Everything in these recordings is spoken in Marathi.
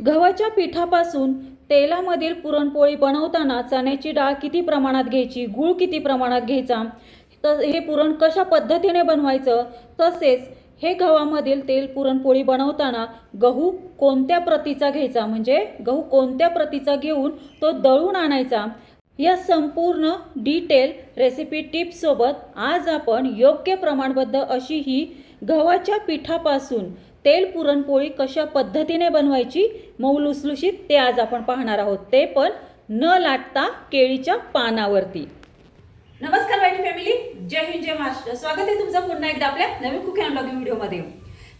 गव्हाच्या पिठापासून तेलामधील पुरणपोळी बनवताना चण्याची डाळ किती प्रमाणात घ्यायची गूळ किती प्रमाणात घ्यायचा तर हे पुरण कशा पद्धतीने बनवायचं तसेच हे गव्हामधील तेल पुरणपोळी बनवताना गहू कोणत्या प्रतीचा घ्यायचा म्हणजे गहू कोणत्या प्रतीचा घेऊन तो दळून आणायचा या संपूर्ण डिटेल रेसिपी टिप्ससोबत आज आपण योग्य प्रमाणबद्ध अशी ही गव्हाच्या पिठापासून तेल पुरणपोळी कशा पद्धतीने बनवायची मऊ लुसलुशीत ते आज आपण पाहणार आहोत. ते पण न लाटता केळीच्या पानावरती. नमस्कार वाईट फॅमिली जय हिंद जय महाराष्ट्र. स्वागत आहे तुमचं पुन्हा एकदा आपल्या नवीन कुकिंग अँड ब्लॉगिंग व्हिडिओमध्ये.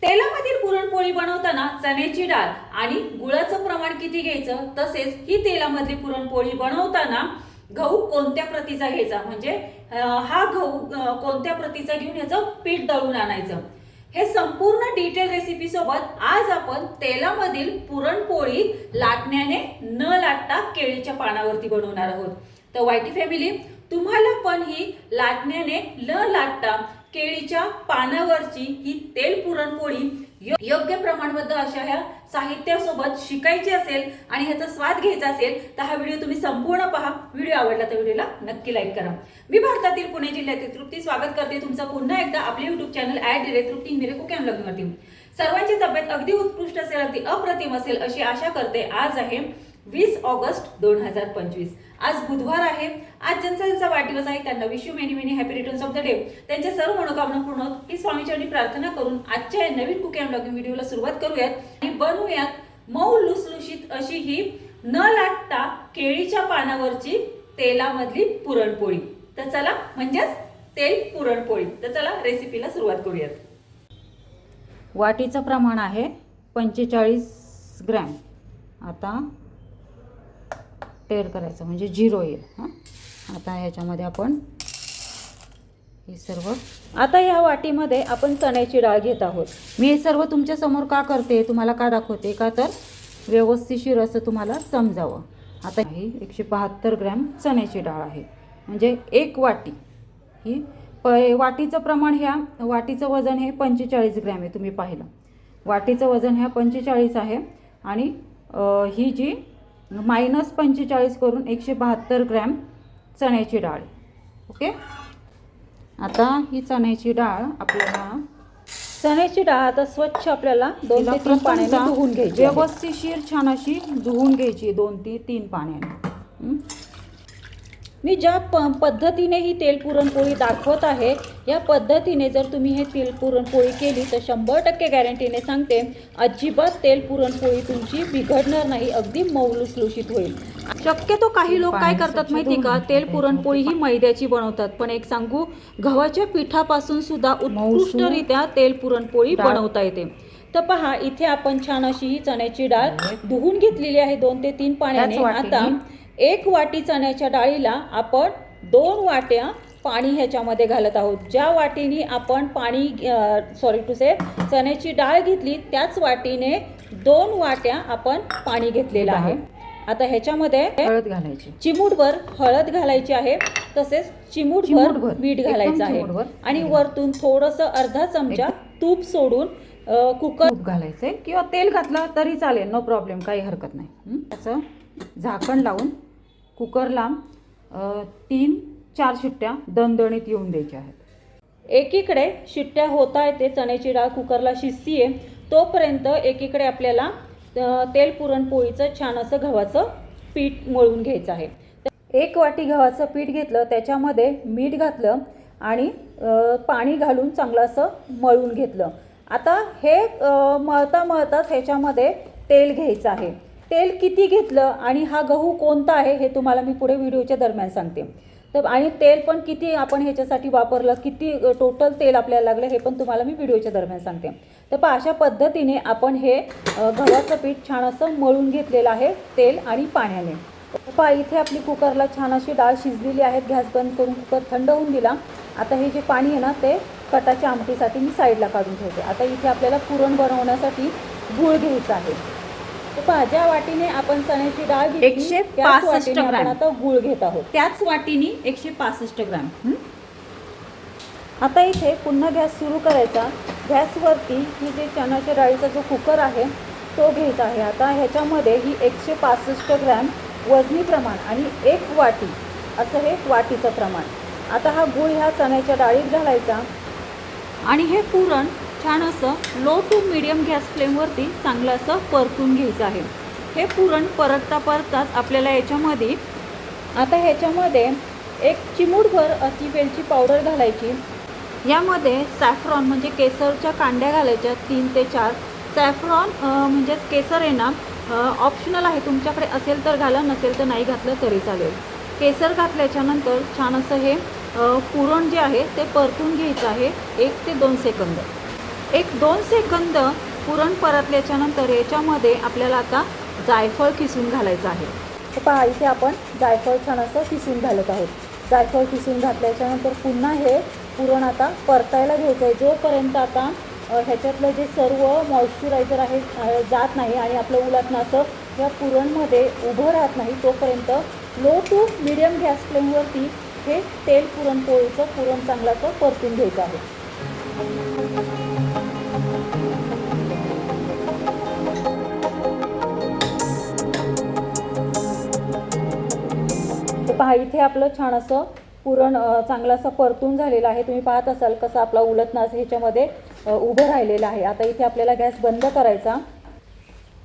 तेलामधील पुरणपोळी बनवताना चण्याची डाळ आणि गुळाचं प्रमाण किती घ्यायचं तसेच ही तेलामधली पुरणपोळी बनवताना गहू कोणत्या प्रतीचा घ्यायचा म्हणजे हा गहू कोणत्या प्रतीचा घेऊन याचं पीठ दळून आणायचं. हे संपूर्ण डिटेल रेसिपी सोबत आज आपण तेलामधील पुरणपोळी लाटण्याने न लाटता केळीच्या पानावरती बनवणार आहोत. तर वाईटी फॅमिली तुम्हाला पण ही लाटण्याने न लाटता केळीच्या पानावरची ही तेल पुरणपोळी योग्य प्रमाणबद्ध अशा ह्या साहित्यासोबत शिकायची असेल आणि ह्याचा स्वाद घ्यायचा असेल तर हा व्हिडिओ तुम्ही संपूर्ण पहा. व्हिडिओ आवडला तर व्हिडिओला नक्की लाईक करा. मी भारतातील पुणे जिल्ह्यातील तृप्ती स्वागत करते. तुमचा पुन्हा एकदा आपले युट्यूब चॅनल ऍड डिरे तृप्ती मिरे कुकॅम लग्नवरती सर्वांची तब्येत अगदी उत्कृष्ट असेल अगदी अप्रतिम असेल अशी आशा करते. आज आहे वीस ऑगस्ट दोन हजार पंचवीस. आज बुधवार आहे. आज ज्यांचा ज्यांचा वाढदिवस आहे. त्यांना विश्व many many happy returns of the day त्यांच्या सर्व मनोकामना पूर्ण ही स्वामीचरणी प्रार्थना करून आजच्या या नवीन कुकी अँड ब्लॉगिंग व्हिडिओला सुरुवात करूयात आणि बनवूयात मऊ लुसलुशीत अशी ही न लाटता केळीच्या पानावरची तेलामधली पुरणपोळी. तर चला म्हणजेच तेल पुरणपोळी. तर चला रेसिपीला सुरुवात करूयात. वाटीचं प्रमाण आहे पंचेचाळीस ग्रॅम. आता टेर करायचं म्हणजे झिरो येईल हां. आता ह्याच्यामध्ये आपण हे सर्व आता ह्या वाटीमध्ये आपण चण्याची डाळ घेत आहोत. मी हे सर्व तुमच्यासमोर का करते तुम्हाला का दाखवते का तर व्यवस्थिशीर असं तुम्हाला समजावं. आता ही एकशे बहात्तर ग्रॅम चण्याची डाळ आहे. म्हणजे एक वाटी. ही प वाटीचं प्रमाण ह्या वाटीचं वजन हे पंचेचाळीस ग्रॅम आहे तुम्ही पाहिलं. वाटीचं वजन ह्या पंचेचाळीस आहे आणि ही जी मायनस पंचेचाळीस करून एकशे बहात्तर ग्रॅम चण्याची डाळ. ओके? आता ही चण्याची डाळ आपल्याला चण्याची डाळ आता स्वच्छ आपल्याला दोन ते तीन पाण्याने धुवून घ्यायची आहे. व्यवस्थिशीर छान अशी धुवून घ्यायची दोन ते तीन पाण्याने? मी ज्या प पद्धतीने ही तेल पुरणपोळी दाखवत आहे या पद्धतीने जर तुम्ही हे तेल पुरणपोळी केली तर शंभर टक्के गॅरंटीने सांगते अजिबात तेल पुरणपोळी तुमची बिघडणार नाही अगदी मऊलुसलुशीत होईल. शक्यतो काही लोक काय करतात माहिती का? तेल पुरणपोळी ही मैद्याची बनवतात. पण एक सांगू गव्हाच्या पिठापासून सुद्धा उत्कृष्टरित्या तेल पुरणपोळी बनवता येते. तर पहा इथे आपण छान अशी ही चण्याची डाळ धुवून घेतलेली आहे दोन ते तीन पाण्याने. आता एक वाटी चण्याच्या डाळीला आपण दोन वाट्या पाणी ह्याच्यामध्ये घालत आहोत. ज्या वाटीने आपण पाणी सॉरी टू से चण्याची डाळ घेतली त्याच वाटीने दोन वाट्या आपण पाणी घेतलेलं आहे. आता ह्याच्यामध्ये हळद घालायची. चिमूटभर हळद घालायची आहे. तसेच चिमूटभर. मीठ घालायचं आहे. आणि वरतून थोडंसं अर्धा चमचा तूप सोडून कुकर तूप घालायचंय. किंवा तेल घातलं तरी चालेल. नो प्रॉब्लेम काही हरकत नाही? त्याचं झाकण लावून कुकरला तीन चार शिट्ट्या दणदणीत येऊन द्यायच्या आहेत. एकीकडे शिट्ट्या होता येते चण्याची डाळ कुकरला शिजतीये तोपर्यंत एकीकडे आपल्याला तेल पुरणपोळीचं छान असं गव्हाचं पीठ मळून घ्यायचं आहे. तर एक वाटी गव्हाचं पीठ घेतलं त्याच्यामध्ये मीठ घातलं आणि पाणी घालून चांगलं असं मळून घेतलं. आता हे मळता मळताच ह्याच्यामध्ये तेल घ्यायचं आहे. तेल किती घेतलं आणि हा गहू कोणता आहे हे तुम्हाला मी पुढे व्हिडिओच्या दरम्यान सांगते. तर आणि तेल पण किती आपण ह्याच्यासाठी वापरलं किती टोटल तेल आपल्याला लागलं हे पण तुम्हाला मी व्हिडिओच्या दरम्यान सांगते. तर पहा अशा पद्धतीने आपण हे गव्हाचं पीठ छान असं मळून घेतलेलं आहे तेल आणि पाण्याने. पहा इथे आपली कुकरला छान अशी डाळ शिजलेली आहे गॅस बंद करून कुकर थंड होऊन दिला. आता हे जे पाणी आहे ना ते कटाच्या आमटीसाठी मी साईडला काढून ठेवते. आता इथे आपल्याला पुरण बनवण्यासाठी गूळ घ्यायचं आहे. ज्या वाटीने आपण चण्याची डाळ एकशे पासष्ट ग्रॅम. आता गूळ घेत आहोत. त्याच वाटीने एकशे पासष्ट ग्राम? आता इथे पुन्हा गॅस सुरू करायचा. गॅसवरती ही जे चण्याच्या डाळीचा जो कुकर आहे तो घ्यायचा आहे. आता ह्याच्यामध्ये ही एकशे पासष्ट ग्रॅम वजनी प्रमाण आणि एक वाटी असं हे वाटीचं प्रमाण. आता हा गूळ ह्या चण्याच्या डाळीत घालायचा. आणि हे पुरण छान असं लो टू मिडियम गॅस फ्लेमवरती चांगलं असं परतून घ्यायचं आहे. हे पुरण परतता परताच आपल्याला याच्यामध्ये आता ह्याच्यामध्ये एक चिमूटभर अशी वेलची पावडर घालायची. यामध्ये सॅफ्रॉन म्हणजे केसरच्या कांड्या घालायच्या तीन ते चार. सॅफ्रॉन म्हणजेच केसर आहे ना ऑप्शनल आहे. तुमच्याकडे असेल तर घाला नसेल तर नाही घातलं तरी चालेल. केसर घातल्याच्यानंतर छान असं हे पुरण जे आहे ते परतून घ्यायचं आहे एक ते दोन सेकंद. एक दोन सेकंद पुरण परतल्याच्यानंतर याच्यामध्ये आपल्याला आता जायफळ किसून घालायचं आहे. तर पहा इथे आपण जायफळ छान असं किसून घालत आहोत. जायफळ किसून घातल्याच्यानंतर पुन्हा हे पुरण आता परतायला घ्यायचं आहे जोपर्यंत आता ह्याच्यातलं जे सर्व मॉइश्चरायझर आहे जात नाही आणि आपलं उलटणं असं या पुरणमध्ये उभं राहत नाही तोपर्यंत लो टू मिडियम गॅस फ्लेमवरती हे तेल पुरणपोळीचं पुरण चांगलं असं परतून घ्यायचं आहे. पहा इथे आपलं छान असं पुरण चांगलं असं परतून झालेलं आहे. तुम्ही पाहत असाल कसं आपला उलट नास ह्याच्यामध्ये उभं राहिलेलं आहे. आता इथे आपल्याला गॅस बंद करायचा.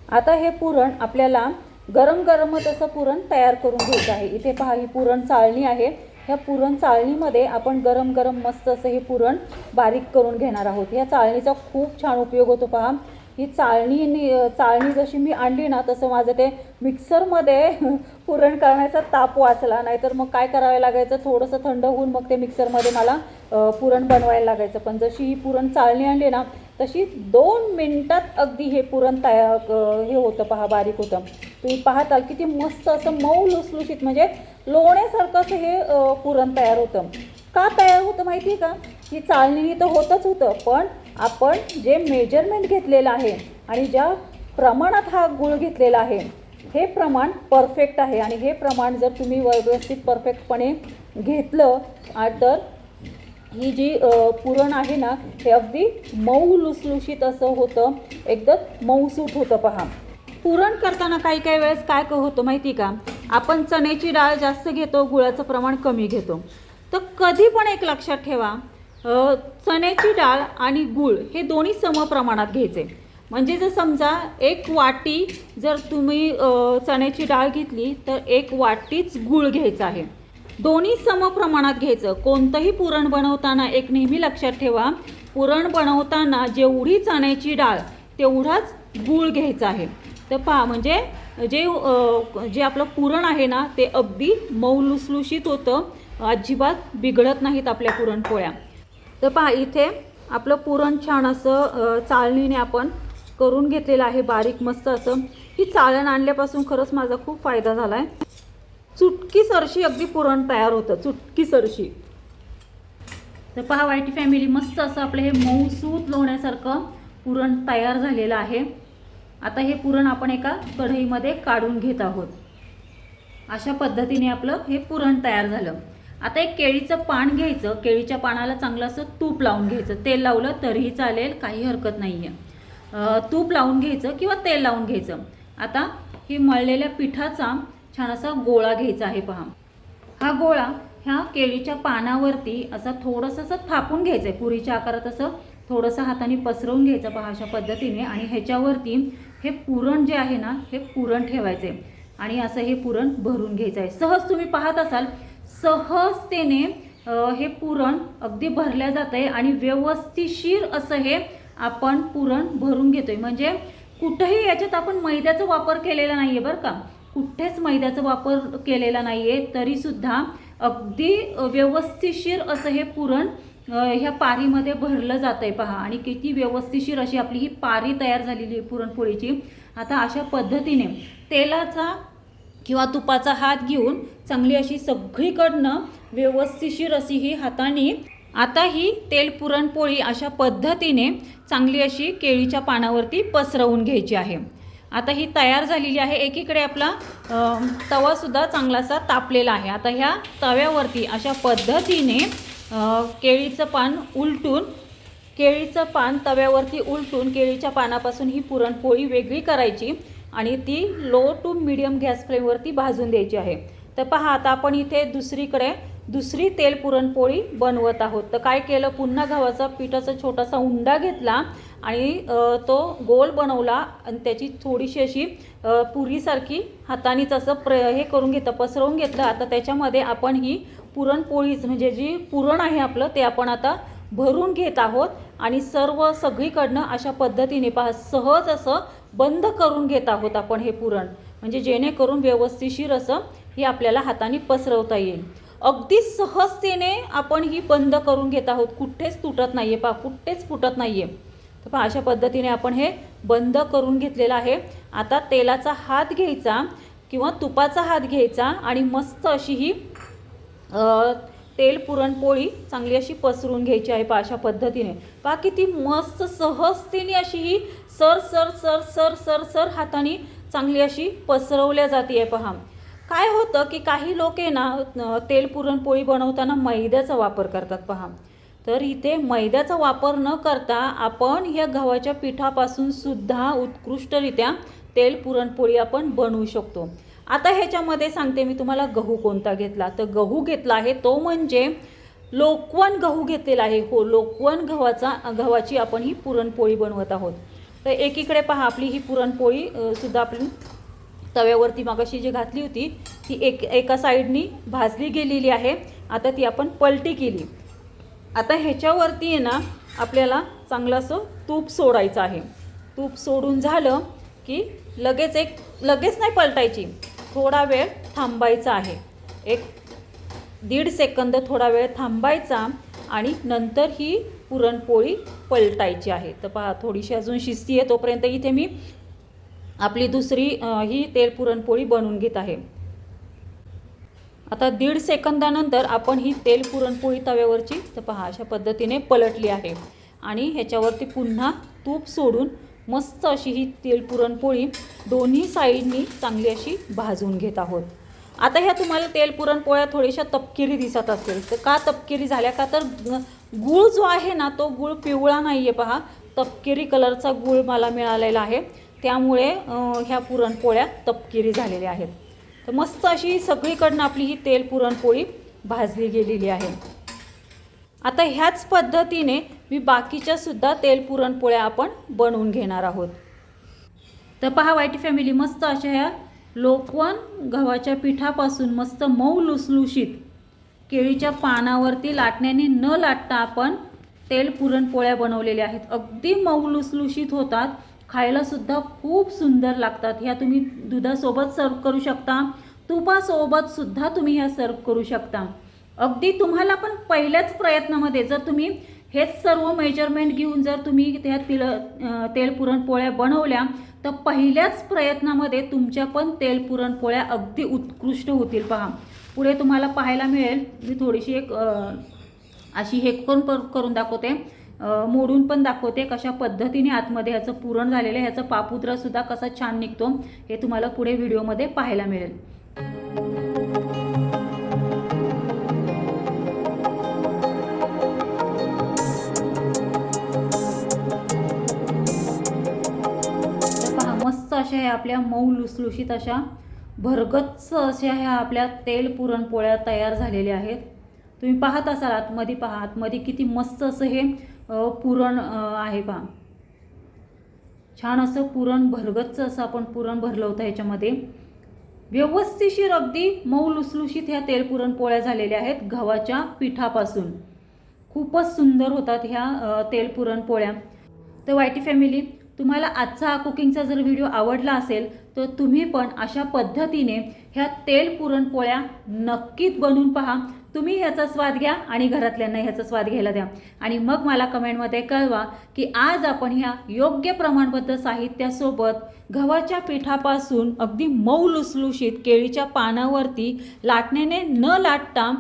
आता हे पुरण आपल्याला गरम गरमच असं पुरण तयार करून घ्यायचं आहे. इथे पहा ही पुरण चाळणी आहे. ह्या पुरण चाळणीमध्ये आपण गरम गरम मस्त असं हे पुरण बारीक करून घेणार आहोत. ह्या चाळणीचा खूप छान उपयोग होतो पहा. ही चाळणी चाळणी जशी मी आणली ना तसं माझं ते मिक्सरमध्ये पुरण करण्याचा ताप वाचला. नाहीतर मग काय करावं लागायचं? थोडंसं थंड होऊन मग ते मिक्सरमध्ये मला पुरण बनवायला लागायचं. पण जशी ही पुरण चाळणी आणली ना तशी दोन मिनटात अगदी हे पुरण तयार हे होतं पहा बारीक होतं. तुम्ही पाहताल किती मस्त असं मऊ लुसलुशीत म्हणजे लोण्यासारखं असं हे पुरण तयार होतं. का तयार होतं माहिती आहे का? ही चालणीने तर होतच होतं पण आपण जे मेजरमेंट घेतलेलं आहे आणि ज्या प्रमाणात हा गुळ घेतलेला आहे हे प्रमाण परफेक्ट आहे. आणि हे प्रमाण जर तुम्ही व्यवस्थित परफेक्टपणे घेतलं तर ही जी पुरण आहे ना हे अगदी मऊ लुसलुशीत असं होतं. एकदम मऊसूट होतं पहा. पुरण करताना काही काही वेळेस काय होतं माहिती का? आपण चण्याची डाळ जास्त घेतो गुळाचं प्रमाण कमी घेतो. तर कधी पण एक लक्षात ठेवा चण्याची डाळ आणि गूळ हे दोन्ही सम प्रमाणात घ्यायचे. म्हणजे जर समजा एक वाटी जर तुम्ही चण्याची डाळ घेतली तर एक वाटीच गूळ घ्यायचा आहे. दोन्ही सम प्रमाणात घ्यायचं. कोणतंही पुरण बनवताना एक नेहमी लक्षात ठेवा पुरण बनवताना जेवढी चण्याची डाळ तेवढाच गूळ घ्यायचा आहे. तर पहा म्हणजे जे जे आपलं पुरण आहे ना ते अगदी मऊ लुसलुशीत होतं. अजिबात बिघडत नाहीत आपल्या पुरणपोळ्या. तर पहा इथे आपलं पुरण छान असं चाळणीने आपण करून घेतलेलं आहे बारीक मस्त असं. ही चाळण आणल्यापासून खरंच माझा खूप फायदा झाला आहे चुटकी सरशी अगदी पुरण तयार होतं चुटकी सरशी. तर पहा वाईटी फॅमिली मस्त असं आपलं हे मऊसूत लोण्यासारखं पुरण तयार झालेलं आहे. आता हे पुरण आपण एका कढईमध्ये काढून घेत आहोत. अशा पद्धतीने आपलं हे पुरण तयार झालं. आता एक केळीचं पान घ्यायचं केळीच्या पानाला चांगलं असं तूप लावून घ्यायचं. तेल लावलं तरीही चालेल काही हरकत नाही आहे तूप लावून घ्यायचं किंवा तेल लावून घ्यायचं. आता ही मळलेल्या पिठाचा छान असा गोळा घ्यायचा आहे पहा. हा गोळा ह्या केळीच्या पानावरती असा थोडंसं असं थापून घ्यायचं आहे पुरीच्या आकारात असं थोडंसं हाताने पसरवून घ्यायचं पहा अशा पद्धतीने. आणि ह्याच्यावरती हे पुरण जे आहे ना हे पुरण ठेवायचं आहे आणि असं हे पुरण भरून घ्यायचं आहे सहज तुम्ही पाहत असाल सहजतेने हे पुरण अगदी भरल्या जात आहे आणि व्यवस्थिशीर असं हे आपण पुरण भरून घेतोय. म्हणजे कुठंही याच्यात आपण मैद्याचा वापर केलेला नाही आहे बरं का. कुठेच मैद्याचा वापर केलेला नाही आहे तरीसुद्धा अगदी व्यवस्थिशीर असं हे पुरण ह्या पारीमध्ये भरलं जात आहे पहा. आणि किती व्यवस्थिशीर अशी आपली ही पारी तयार झालेली आहे पुरणपोळीची. आता अशा पद्धतीने तेलाचा किंवा तुपाचा हात घेऊन चांगली अशी सगळीकडनं व्यवस्थिशीर अशी ही हाताने आता ही तेल पुरणपोळी अशा पद्धतीने चांगली अशी केळीच्या पानावरती पसरवून घ्यायची आहे. आता ही तयार झालेली आहे. एकीकडे आपला तवासुद्धा चांगलासा तापलेला आहे. आता ह्या तव्यावरती अशा पद्धतीने केळीचं पान उलटून केळीचं पान तव्यावरती उलटून केळीच्या पानापासून ही पुरणपोळी वेगळी करायची. आणि ती लो टू मिडियम गॅस फ्लेमवरती भाजून द्यायची आहे. तर पहा आता आपण इथे दुसरीकडे दुसरी तेल पुरणपोळी बनवत आहोत. तर काय केलं? पुन्हा गव्हाचा पिठाचा छोटासा उंडा घेतला आणि तो गोल बनवला आणि त्याची थोडीशी अशी पुरीसारखी हातानेच असं प्र हे करून घेतं पसरवून घेतलं. आता त्याच्यामध्ये आपण ही पुरणपोळीच म्हणजे जी पुरण आहे आपलं ते आपण आता भरून घेत आहोत. आणि सर्व सगळीकडनं अशा पद्धतीने पहा सहज असं बंद करून घेत आहोत आपण हे पुरण. म्हणजे जेणेकरून व्यवस्थिशीर असं हे आपल्याला हाताने पसरवता येईल. अगदी सहजतेने आपण ही बंद करून घेत आहोत. कुठेच तुटत नाही आहे पा कुठेच फुटत नाही आहे तर पहा अशा पद्धतीने आपण हे बंद करून घेतलेलं आहे. आता तेलाचा हात घ्यायचा किंवा तुपाचा हात घ्यायचा आणि मस्त अशी ही तेल पुरणपोळी चांगली अशी पसरून घ्यायची आहे पा अशा पद्धतीने. पहा किती मस्त सहजतेने अशी ही सर सर सर सर सर सर हाताने चांगली अशी पसरवल्या जाते आहे पहा. काय होतं की काही लोक आहे ना तेल पुरणपोळी बनवताना मैद्याचा वापर करतात पहा. तर इथे मैद्याचा वापर न करता आपण ह्या गव्हाच्या पिठापासून सुद्धा उत्कृष्टरित्या तेल पुरणपोळी आपण बनवू शकतो. आता ह्याच्यामध्ये सांगते मी तुम्हाला गहू कोणता घेतला. तर गहू घेतला आहे तो म्हणजे लोकवन गहू घेतलेला आहे. हो लोकवन गव्हाचा गव्हाची आपण ही पुरणपोळी बनवत आहोत. तर एकीकडे पहा आपली ही पुरणपोळी सुद्धा आपण तव्यावरती मागाशी जी घातली होती ती एक एका साईडनी भाजली गेलेली आहे. आता ती आपण पलटी केली. आता ह्याच्यावरती आहे ना आपल्याला चांगलं असं तूप सोडायचं आहे. तूप सोडून झालं की लगेच एक लगेच नाही पलटायची. थोडा वेळ थांबायचा आहे. एक दीड सेकंद थोडा वेळ थांबायचा आणि नंतर ही पुरणपोळी पलटायची आहे. तर पहा थोडीशी अजून शिस्ती आहे तोपर्यंत इथे मी आपली दुसरी ही तेल पुरणपोळी बनवून घेत आहे. आता दीड सेकंदानंतर आपण ही तेल पुरणपोळी तव्यावरची तर पहा अशा पद्धतीने पलटली आहे. आणि ह्याच्यावरती पुन्हा तूप सोडून मस्त अशी ही तेल पुरणपोळी दोन्ही साईडनी चांगली अशी भाजून घेत आहोत. आता ह्या तुम्हाला तेल पुरणपोळ्या थोड्याशा तपकिरी दिसत असेल. तर का तपकिरी झाल्या? का तर गूळ जो आहे ना तो गूळ पिवळा नाही आहे पहा. तपकिरी कलरचा गूळ मला मिळालेला आहे. त्यामुळे ह्या पुरणपोळ्या तपकिरी झालेल्या आहेत. तर मस्त अशी सगळीकडनं आपली ही तेल पुरणपोळी भाजली गेलेली आहे. आता ह्याच पद्धतीने मी बाकीच्या सुद्धा तेल पुरणपोळ्या आपण बनवून घेणार आहोत. तर पहा वाईटी फॅमिली मस्त अशा ह्या लोकवन गव्हाच्या पिठापासून मस्त मऊ लुसलुशीत केळीच्या पानावरती लाटण्याने न लाटता आपण तेल पुरणपोळ्या बनवलेल्या आहेत. अगदी मऊ लुसलुशीत होतात खायलासुद्धा खूप सुंदर लागतात. ह्या तुम्ही दुधासोबत सर्व करू शकता. तुपासोबत सुद्धा तुम्ही ह्या सर्व करू शकता. अगदी तुम्हाला पण पहिल्याच प्रयत्नामध्ये जर तुम्ही हेच सर्व मेजरमेंट घेऊन जर तुम्ही त्या तिल तेल पुरणपोळ्या बनवल्या तर पहिल्याच प्रयत्नामध्ये तुमच्या पण तेल पुरणपोळ्या अगदी उत्कृष्ट होतील. पहा पुढे तुम्हाला पाहायला मिळेल. मी थोडीशी एक अशी हे करून करून दाखवते. मोडून पण दाखवते कशा पद्धतीने आतमध्ये ह्याचं पुरण झालेलं आहे. ह्याचा पापुद्रासुद्धा कसा छान निघतो हे तुम्हाला पुढे व्हिडिओमध्ये पाहायला मिळेल. तर पहा मस्त अशा आहे आपल्या मऊ लुसलुशीत अशा भरगच्च अशा ह्या आपल्या तेल पुरणपोळ्या तयार झालेल्या आहेत. तुम्ही पाहत असाल आतमध्ये पहा. आतमध्ये किती मस्त असं हे पुरण आहे पहा. छान असं पुरण भरगच्च असं आपण पुरण भरलं होतं ह्याच्यामध्ये. व्यवस्थिशीर अगदी मऊ लुसलुशीत ह्या तेल पुरणपोळ्या झालेल्या आहेत गव्हाच्या पिठापासून. खूपच सुंदर होतात ह्या तेल पुरणपोळ्या. तर वायटी फॅमिली तुम्हाला आजचा हा कुकिंगचा जर व्हिडिओ आवडला असेल तर तुम्ही पण अशा पद्धतीने ह्या तेल पुरणपोळ्या नक्कीच बनवून पहा. तुम्ही ह्याचा स्वाद घ्या आणि घरातल्यांना ह्याचा स्वाद घ्यायला द्या. आणि मग मला कमेंटमध्ये कळवा की आज आपण ह्या योग्य प्रमाणबद्ध साहित्यासोबत गव्हाच्या पिठापासून अगदी मऊ लुसलुशीत केळीच्या पानावरती लाटण्याने न लाटता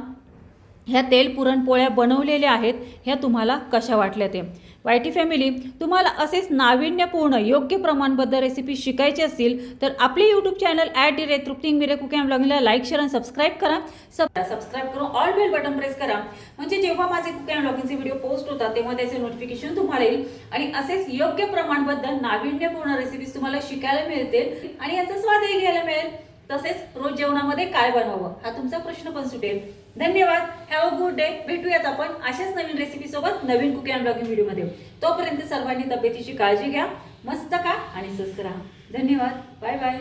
ह्या तेल पुरणपोळ्या बनवलेल्या आहेत ह्या तुम्हाला कशा वाटल्या ते. वाय टी फॅमिली तुम्हाला असेच नाविन्यपूर्ण योग्य प्रमाणबद्ध रेसिपी शिकायची असतील तर आपले YouTube channel at the rate तृप्तिंग Mire cooking and ब्लॉगिंगला लाईक शेअर आणि सबस्क्राईब करा. सब सबस्क्राईब करून ऑल बेल बटन प्रेस करा. म्हणजे जेव्हा माझे कुकिंग ब्लॉगिंगचे व्हिडिओ पोस्ट होतात तेव्हा त्याचे नोटिफिकेशन तुम्हाला येईल. आणि असेच योग्य प्रमाणबद्ध नाविन्यपूर्ण रेसिपीज तुम्हाला शिकायला मिळतील आणि याचा स्वादही घ्यायला मिळेल. तसेच रोज जेवणामध्ये काय बनवावं हा तुमचा प्रश्न पण सुटेल. धन्यवाद. हॅव अ गुड डे भेटूयात आपण अशाच नवीन रेसिपी सोबत नवीन कुकिंग अँड ब्लॉगिंग व्हिडिओमध्ये तोपर्यंत सर्वांनी तब्येतीची काळजी घ्या. मस्त का आणि स्वस्त राहा. धन्यवाद. Bye bye